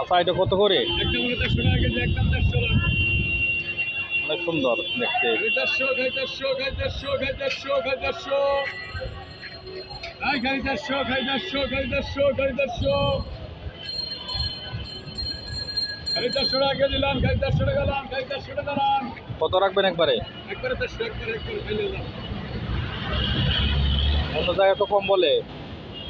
আচ্ছা এটা কত করে? অনেক সুন্দর দেখতে। কত রাখবেন একবারে? অন্য জায়গায় তো কম বলে।